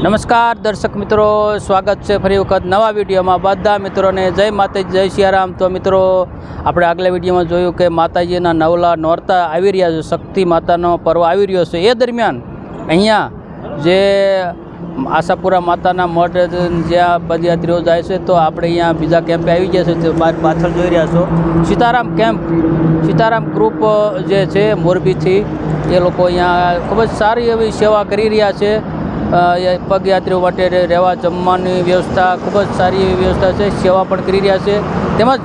નમસ્કાર, દર્શક મિત્રો, સ્વાગત છે ફરી વખત નવા વિડીયોમાં. બધા મિત્રોને જય માતાજી, જય સિયારામ તો મિત્રો, આપણે આગલા વિડીયોમાં જોયું કે માતાજીના નવલા નોરતા આવી રહ્યા છે, શક્તિ માતાનો પર્વ આવી રહ્યો છે. એ દરમિયાન અહીંયા જે આશાપુરા માતાના મઠ જ્યાં પદયાત્રીઓ જાય છે, તો આપણે અહીંયા બીજા કેમ્પે આવી ગયા છે તે પાછળ જોઈ રહ્યા છો. સીતારામ કેમ્પ, સીતારામ ગ્રુપ જે છે મોરબીથી, એ લોકો અહીંયા ખૂબ જ સારી એવી સેવા કરી રહ્યા છે. પગયાત્રીઓ માટે રહેવા જમવાની વ્યવસ્થા ખૂબ જ સારી એવી વ્યવસ્થા છે. સેવા પણ કરી રહ્યા છે. તેમજ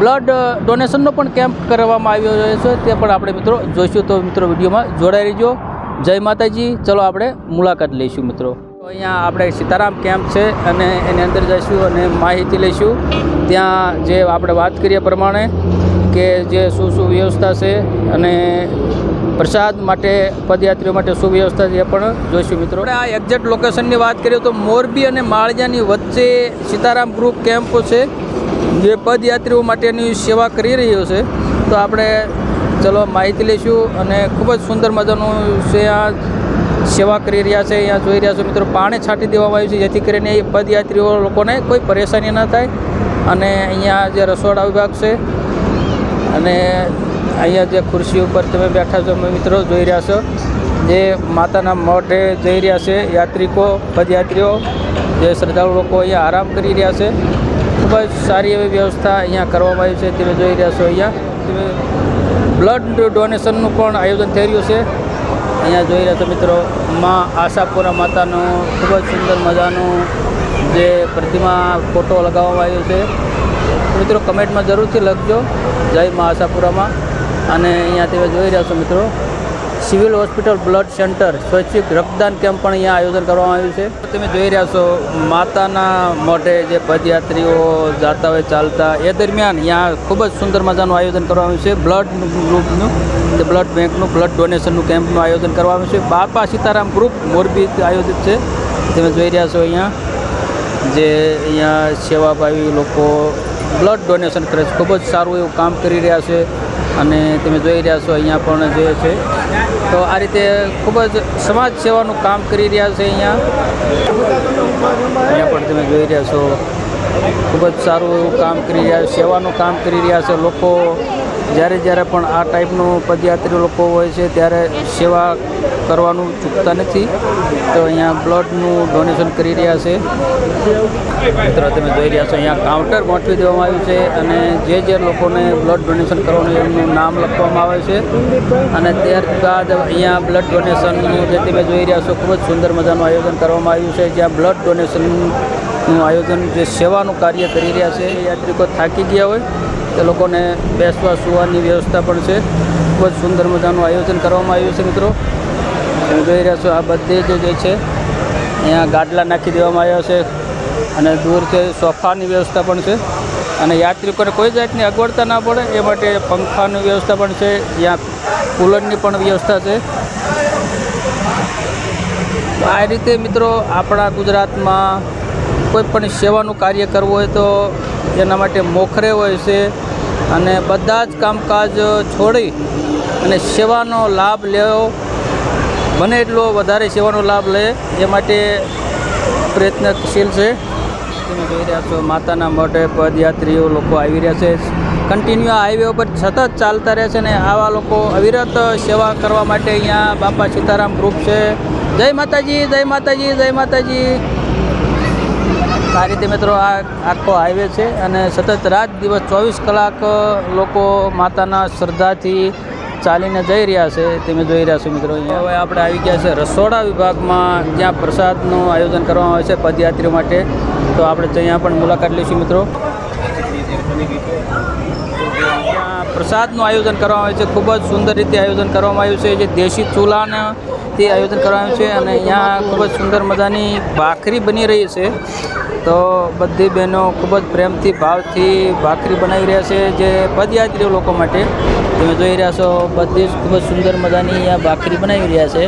બ્લડ ડોનેશનનો પણ કેમ્પ કરવામાં આવ્યો છે તે પણ આપણે મિત્રો જોઈશું. તો મિત્રો વિડીયોમાં જોડાઈ રહીજો. જય માતાજી. ચલો આપણે મુલાકાત લઈશું મિત્રો. અહીંયા આપણે સીતારામ કેમ્પ છે અને એની અંદર જઈશું અને માહિતી લઈશું. ત્યાં જે આપણે વાત કરીએ પ્રમાણે કે જે શું શું વ્યવસ્થા છે અને પ્રસાદ માટે, પદયાત્રીઓ માટે સુવ્યવસ્થા વ્યવસ્થા છે પણ જોઈશું મિત્રો. આ એક્ઝેક્ટ લોકેશનની વાત કરીએ તો મોરબી અને માળિયાની વચ્ચે સીતારામ ગ્રુપ કેમ્પ છે, જે પદયાત્રીઓ માટેની સેવા કરી રહ્યો છે. તો આપણે ચલો માહિતી લઈશું અને ખૂબ જ સુંદર મજાનું છે આ સેવા કરી રહ્યા છે, અહીંયા જોઈ રહ્યા છો મિત્રો, પાણી છાંટી દેવામાં આવ્યું છે, જેથી કરીને એ પદયાત્રીઓ લોકોને કોઈ પરેશાની ન થાય. અને અહીંયા જે રસોડા વિભાગ છે, અને અહીંયા જે ખુરશી ઉપર તમે બેઠા છો મિત્રો જોઈ રહ્યા છો, જે માતાના મઠે જઈ રહ્યા છે યાત્રિકો, પદયાત્રીઓ, જે શ્રદ્ધાળુ લોકો અહીંયા આરામ કરી રહ્યા છે. ખૂબ જ સારી એવી વ્યવસ્થા અહીંયા કરવામાં આવી છે, તમે જોઈ રહ્યા છો અહીંયા. બ્લડ ડોનેશનનું પણ આયોજન થઈ રહ્યું છે. અહીંયા જોઈ રહ્યા છો મિત્રો, માં આશાપુરા માતાનું ખૂબ જ સુંદર મજાનું જે પ્રતિમા ફોટો લગાવવામાં આવ્યો છે. મિત્રો, કમેન્ટમાં જરૂરથી લખજો. જય મા આશાપુરામાં. અને અહીંયા તમે જોઈ રહ્યા છો મિત્રો, સિવિલ હોસ્પિટલ બ્લડ સેન્ટર, સ્વૈચ્છિક રક્તદાન કેમ્પ પણ અહીંયા આયોજન કરવામાં આવ્યું છે. તમે જોઈ રહ્યા છો, માતાના મોઢે જે પદયાત્રીઓ જાતા હોય, ચાલતા, એ દરમિયાન અહીંયા ખૂબ જ સુંદર મજાનું આયોજન કરવામાં આવ્યું છે. બ્લડ ગ્રુપનું જે બ્લડ બેંકનું, બ્લડ ડોનેશનનું કેમ્પનું આયોજન કરવામાં આવ્યું છે. બાપા સીતારામ ગ્રુપ મોરબી આયોજિત છે. તમે જોઈ રહ્યા છો અહીંયા, જે અહીંયા સેવાભાવી લોકો બ્લડ ડોનેશન કરે છે. ખૂબ જ સારું એવું કામ કરી રહ્યા છે. અને તમે જોઈ રહ્યા છો અહીંયા પણ જે છે. તો આ રીતે ખૂબ જ સમાજ સેવાનું કામ કરી રહ્યા છે અહીંયા. અહીંયા પણ તમે જોઈ રહ્યા છો. ખૂબ જ સારું એવું કામ કરી રહ્યા, સેવાનું કામ કરી રહ્યા છે લોકો. જ્યારે જ્યારે પણ આ ટાઈપનું પદયાત્રી લોકો હોય છે ત્યારે સેવા કરવાનું ચૂકતા નથી. તો અહીંયા બ્લડનું ડોનેશન કરી રહ્યા છે. મિત્રો, તમે જોઈ રહ્યા છો, અહીંયા કાઉન્ટર ગોઠવી દેવામાં આવ્યું છે અને જે જે લોકોને બ્લડ ડોનેશન કરવાનું એમનું નામ લખવામાં આવે છે. અને ત્યારબાદ અહીંયા બ્લડ ડોનેશનનું જે તમે જોઈ રહ્યા છો, ખૂબ જ સુંદર મજાનું આયોજન કરવામાં આવ્યું છે. જ્યાં બ્લડ ડોનેશનનું આયોજન જે સેવાનું કાર્ય કરી રહ્યા છે યાત્રિકો થાકી ગયા હોય. તે લોકોને બેસવા, સુવાની વ્યવસ્થા પણ છે. ખૂબ જ સુંદર મજાનું આયોજન કરવામાં આવ્યું છે, મિત્રો. તમે જોઈ રહ્યા છો આ બધી જ જે છે, અહીંયા ગાડલા નાખી દેવામાં આવ્યા છે અને દૂર છે સોફાની વ્યવસ્થા પણ છે. અને યાત્રિકોને કોઈ જાતની અગવડતા ના પડે, એ માટે પંખાની વ્યવસ્થા પણ છે, ત્યાં કુલરની પણ વ્યવસ્થા છે. આ રીતે, મિત્રો, આપણા ગુજરાતમાં કોઈ પણ સેવાનું કાર્ય કરવું હોય તો એના માટે મોખરે હોય છે. અને બધા જ કામકાજ છોડી અને સેવાનો લાભ લેવો. બને એટલો વધારે સેવાનો લાભ લે, એ માટે પ્રયત્નશીલ છે. તમે જોઈ રહ્યા છો, માતાના મઢે પદયાત્રીઓ લોકો આવી રહ્યા છે. કન્ટિન્યુ હાઈવે ઉપર સતત ચાલતા રહે છે ને આવા લોકો અવિરત સેવા કરવા માટે અહીંયા બાપા સીતારામ ગ્રુપ છે. જય માતાજી જય માતાજી જય માતાજી. આ રીતે મિત્રો આ આખો હાઈવે છે અને સતત રાત દિવસ ચોવીસ કલાક લોકો માતાના શ્રદ્ધાથી ચાલીને જઈ રહ્યા છે. તમે જોઈ રહ્યા છો મિત્રો અહીંયા. હવે આપણે આવી ગયા છે રસોડા વિભાગમાં, જ્યાં પ્રસાદનું આયોજન કરવામાં આવે છે પદયાત્રીઓ માટે. તો આપણે ત્યાં પણ મુલાકાત લઈશું મિત્રો ત્યાં પ્રસાદનું આયોજન કરવામાં આવે છે. ખૂબ જ સુંદર રીતે આયોજન કરવામાં આવ્યું છે. જે દેશી ચૂલાના તે આયોજન કરવામાં આવ્યું છે અને અહીંયા ખૂબ જ સુંદર મજાની ભાખરી બની રહી છે. તો બધી બહેનો ખૂબ જ પ્રેમથી, ભાવથી ભાખરી બનાવી રહ્યા છે જે પદયાત્રીઓ લોકો માટે. તમે જોઈ રહ્યા છો, બધી જ ખૂબ જ સુંદર મજાની અહીંયા ભાખરી બનાવી રહ્યા છે.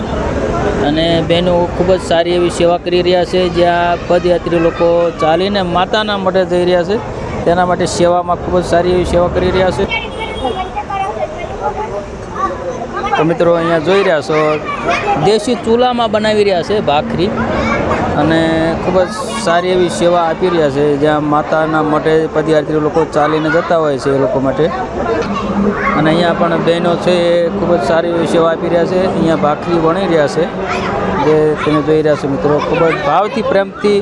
અને બહેનો ખૂબ જ સારી એવી સેવા કરી રહ્યા છે. જ્યાં પદયાત્રી લોકો ચાલીને માતાના મઢે જઈ રહ્યા છે. તેના માટે સેવામાં ખૂબ જ સારી એવી સેવા કરી રહ્યા છે. તો મિત્રો અહીંયા જોઈ રહ્યા છો, દેશી ચૂલામાં બનાવી રહ્યા છે ભાખરી. અને ખૂબ જ સારી એવી સેવા આપી રહ્યા છે, જ્યાં માતાના માટે પદયાત્રી લોકો ચાલીને જતા હોય છે એ લોકો માટે. અને અહીંયા પણ બહેનો છે એ ખૂબ જ સારી એવી સેવા આપી રહ્યા છે, અહીંયા ભાખરી વણી રહ્યા છે. જે તમે જોઈ રહ્યા છો મિત્રો, ખૂબ જ ભાવથી પ્રેમથી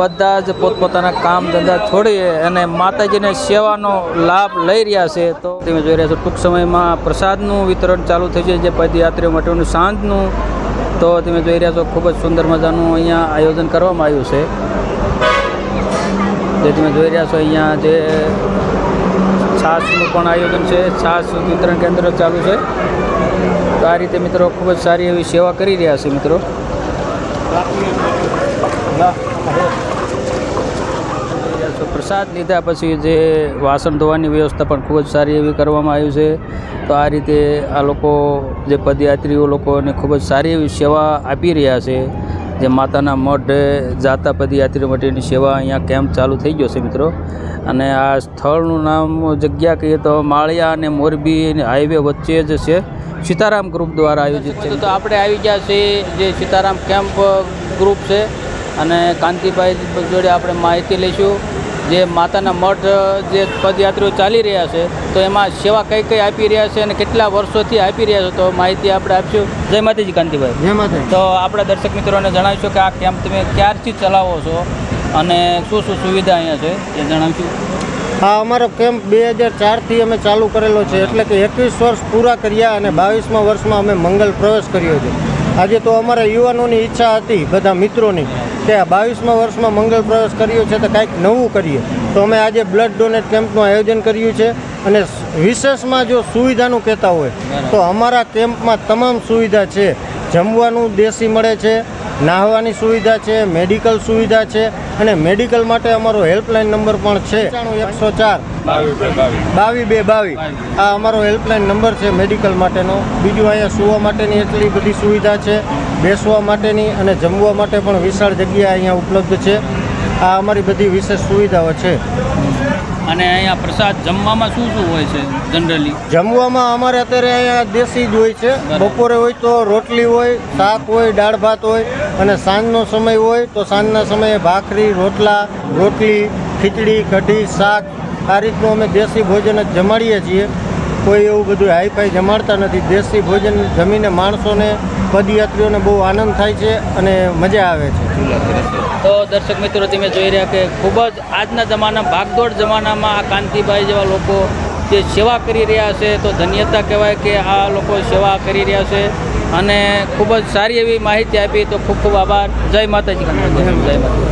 બધા જ પોતપોતાના કામ ધંધા છોડી અને માતાજીને સેવાનો લાભ લઈ રહ્યા છે. તો તમે જોઈ રહ્યા છો, ટૂંક સમયમાં પ્રસાદનું વિતરણ ચાલુ થશે જે પદયાત્રીઓ માટેનું સાંજનું. તો તમે જોઈ રહ્યા છો, ખૂબ જ સુંદર મજાનું અહીંયા આયોજન કરવામાં આવ્યું છે. જે તમે જોઈ રહ્યા છો, અહીંયા જે છાશનું પણ આયોજન છે, છાશ વિતરણ કેન્દ્ર ચાલુ છે. તો આ રીતે મિત્રો ખૂબ જ સારી એવી સેવા કરી રહ્યા છે મિત્રો. પ્રસાદ લીધા પછી જે વાસણ ધોવાની વ્યવસ્થા પણ ખૂબ જ સારી એવી કરવામાં આવી છે. તો આ રીતે આ લોકો જે પદયાત્રીઓ લોકોને ખૂબ જ સારી એવી સેવા આપી રહ્યા છે. જે માતાના મઢ જાતા પદયાત્રીઓ માટેની સેવા અહીંયા કેમ્પ ચાલુ થઈ ગયો છે મિત્રો. અને આ સ્થળનું નામ જગ્યા કહીએ તો માળિયા અને મોરબી હાઈવે વચ્ચે જ છે. સીતારામ ગ્રુપ દ્વારા આયોજિત છે. તો આપણે આવી ગયા છીએ જે સીતારામ કેમ્પ ગ્રુપ છે અને કાંતિભાઈ જોડે આપણે માહિતી લઈશું. જે માતાના મઠ જે પદયાત્રીઓ ચાલી રહ્યા છે તો એમાં સેવા કઈ કઈ આપી રહ્યા છે અને કેટલા વર્ષોથી આપી રહ્યા છે તો માહિતી આપણે આપશું. જય માતાજી કાંતિભાઈ. જય માતા તો આપણા દર્શક મિત્રોને જણાવીશું કે આ કેમ્પ તમે ક્યારથી ચલાવો છો અને શું શું સુવિધા અહીંયા છે એ જણાવશું. આ અમારો કેમ્પ બે હજાર ચારથી અમે ચાલુ કરેલો છે, એટલે કે એકવીસ વર્ષ પૂરા કર્યા અને બાવીસમા વર્ષમાં અમે મંગલ પ્રવેશ કર્યો છે. આજે તો અમારા યુવાનોની ઈચ્છા હતી, બધા મિત્રોની, કે આ બાવીસમા વર્ષમાં મંગલ પ્રવેશ કર્યો છે તો કાંઈક નવું કરીએ. તો અમે આજે બ્લડ ડોનેટ કેમ્પનું આયોજન કર્યું છે અને વિશેષમાં જો સુવિધાનું કહેતા હોય, તો અમારા કેમ્પમાં તમામ સુવિધા છે. જમવાનું દેશી મળે છે નાહવાની સુવિધા છે મેડિકલ સુવિધા છે અને મેડિકલ માટે અમારો હેલ્પલાઇન નંબર પણ છે. એકસો ચાર. બાવી બે બાવી આ અમારો હેલ્પલાઇન નંબર છે મેડિકલ માટેનો. બીજું અહીંયા સુવા માટેની એટલી બધી સુવિધા છે બેસવા માટેની અને જમવા માટે પણ વિશાળ જગ્યા અહીંયા ઉપલબ્ધ છે. આ અમારી બધી વિશેષ સુવિધાઓ છે. અને અહીંયા પ્રસાદ જમવામાં શું શું હોય છે જનરલી જમવામાં અમારે અત્યારે અહીંયા દેશી જ હોય છે. બપોરે હોય તો રોટલી હોય શાક હોય દાળ ભાત હોય અને સાંજનો સમય હોય તો સાંજના સમયે ભાખરી રોટલા રોટલી ખીચડી કઢી શાક. આ રીતનું અમે દેશી ભોજન જ જમાડીએ છીએ. કોઈ એવું બધું હાઈફાઈ જમાડતા નથી. દેશી ભોજન જમીને માણસોને પદયાત્રીઓને બહુ આનંદ થાય છે અને મજા આવે છે. તો દર્શક મિત્રો તમે જોઈ રહ્યા કે ખૂબ જ આજના જમાના ભાગદોડ જમાનામાં આ કાંતિભાઈ જેવા લોકો જે સેવા કરી રહ્યા છે તો ધન્યતા કહેવાય કે આ લોકો સેવા કરી રહ્યા છે. અને ખૂબ જ સારી એવી માહિતી આપી તો ખૂબ ખૂબ આભાર. જય માતાજી. જય માતાજી.